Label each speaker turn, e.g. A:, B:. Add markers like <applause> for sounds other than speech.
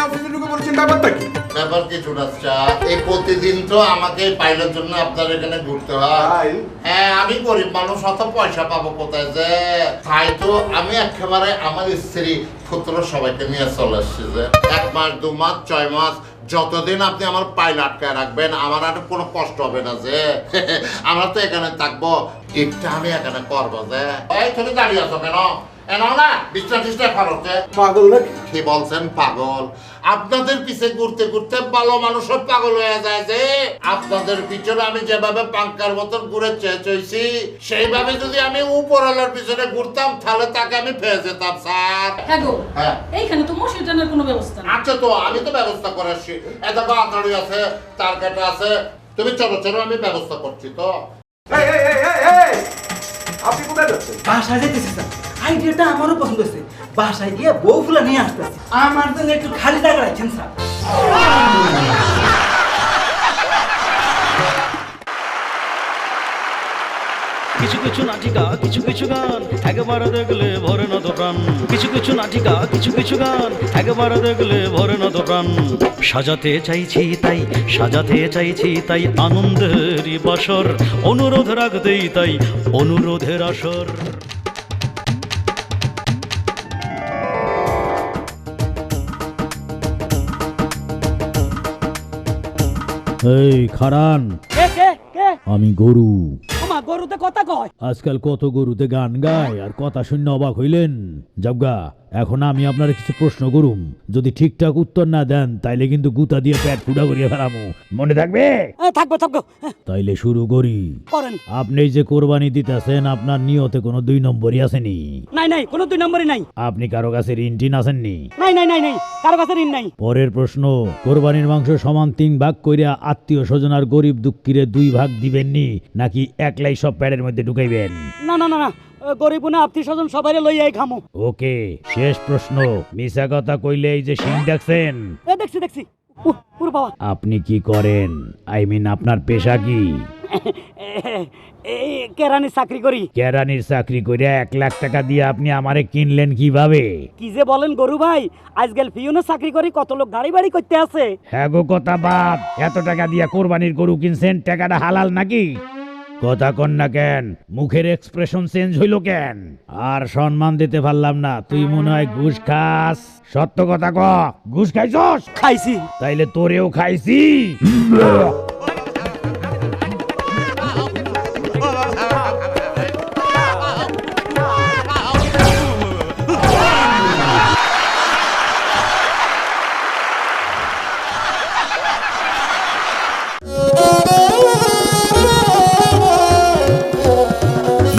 A: অফিসে ঢুকে পড়েছেন ব্যাপারটা কি?
B: ব্যাপার কিছু না এই প্রতিদিন তো আমাকে পাইলের জন্য আপনার এখানে ঘুরতে হয়। হ্যাঁ আমি গরিব মানুষ অত পয়সা পাবো কোথায় যে? তাই তো আমি একেবারে আমার স্ত্রী পুত্র সবাইকে নিয়ে চলে এসছি যে। এক মাস দু মাস ছয় মাস যতদিন আপনি আমার পাইল আটকায় রাখবেন আমার আর কোনো কষ্ট হবে না যে। <laughs> আমরা তো এখানে থাকব আমি এখানে করব যে। এই তুমি দাঁড়িয়ে আছো কেন? এনাও না বিশ্বাস টিস্টা খরচে
A: পাগল নাকি?
B: কি বলছেন? পাগল। আপনাদের পিছে ঘুরতে ঘুরতে ভালো মানুষও পাগল হয়ে যায় যে আপনাদের পিছনে আমি যেভাবে পাঙ্কার মতন ঘুরে চেয়েছি সেইভাবে যদি আমি উপরওয়ালার পিছনে ঘুরতাম তাহলে তাকে আমি পেয়ে যেতাম স্যার।
C: হ্যাঁ গো
B: হ্যাঁ।
C: এইখানে তো টানার কোনো ব্যবস্থা
B: আচ্ছা তো আমি তো ব্যবস্থা করে আসছি। এত আঁতাড়ি আছে তার কাটা আছে। তুমি চলো চলো আমি ব্যবস্থা করছি তো।
A: এই এই এই এই এই! আপনি কোথায় যাচ্ছেন?
D: বাসায় যেতেছি স্যার। আইডিয়াটা আমারও পছন্দ হয়েছে। বাসায় গিয়ে বউ ফুলা নিয়ে আসতেছি। আমার জন্য একটু খালি টাকা রাখছেন স্যার।
E: কিছু কিছু নাটিকা, কিছু কিছু গান, একবারে দেখলে ভরে না তো প্রাণ। কিছু কিছু নাটিকা, কিছু কিছু গান, একবারে দেখলে ভরে না তো প্রাণ। সাজাতে চাইছি তাই, সাজাতে চাইছি তাই, আনন্দের বাসর, অনুরোধ রাখতেই তাই, অনুরোধের আসর।
F: এই খারান।
D: কে কে কে?
F: আমি গরু।
D: আমার গরুতে কথা কয়?
F: আজকাল কত গরুতে গান গায় আর কথা শূন্য অবাক হইলেন। জগা এখন আমি আপনার কিছু প্রশ্ন করুম। যদি ঠিকঠাক উত্তর না দেন তাইলে কিন্তু গুতা দিয়ে পেট ফুটা করিয়ে ফেলামু। মনে থাকবে?
D: থাকব থাকব। হ্যাঁ,
F: তাইলে শুরু করি।
D: করেন।
F: আপনি যে কোরবানি দিতেছেন আপনার নিয়তে কোনো দুই নম্বরই আসেনি।
D: নাই নাই কোনো দুই নম্বরই নাই।
F: আপনি কারও কাছে ঋণ টিন আসেননি
D: নাই নাই নাই নাই কারও কাছে ঋণ নাই।
F: পরের প্রশ্ন কোরবানির মাংস সমান তিন ভাগ কইরা আত্মীয় স্বজন আর গরিব দুঃখীরে দুই ভাগ দিবেননি নাকি একলাই সব প্যাডের মধ্যে ঢুকাইবেন?
D: না না না না এ, গরিব আত্মীয় স্বজন সবাই লইয়াই খামো।
F: ওকে শেষ প্রশ্ন। মিশা কথা কইলে এই যে সিং ডাকছেন
D: এ দেখছি দেখছি। উহ, বাবা।
F: আপনি কি করেন? আই মিন আপনার পেশা কি?
D: এই কেরানি চাকরি করি।
F: কেরানির চাকরি করে এক লাখ টাকা দিয়ে আপনি আমারে কিনলেন কীভাবে?
D: কি যে বলেন গরু ভাই আজকাল ফিউনে চাকরি করি কত লোক গাড়ি বাড়ি করতে আছে।
F: হ্যাঁ গো কথা বাদ। এত টাকা দিয়া কোরবানির গরু কিনছেন টাকাটা হালাল নাকি? কথা কন না কেন? মুখের এক্সপ্রেশন চেঞ্জ হইল কেন? আর সম্মান দিতে পারলাম না। তুই মনে হয় ঘুষ খাস। সত্য কথা ক। ঘুষ খাইছস?
D: খাইছি।
F: তাইলে তোরেও খাইছি। <laughs>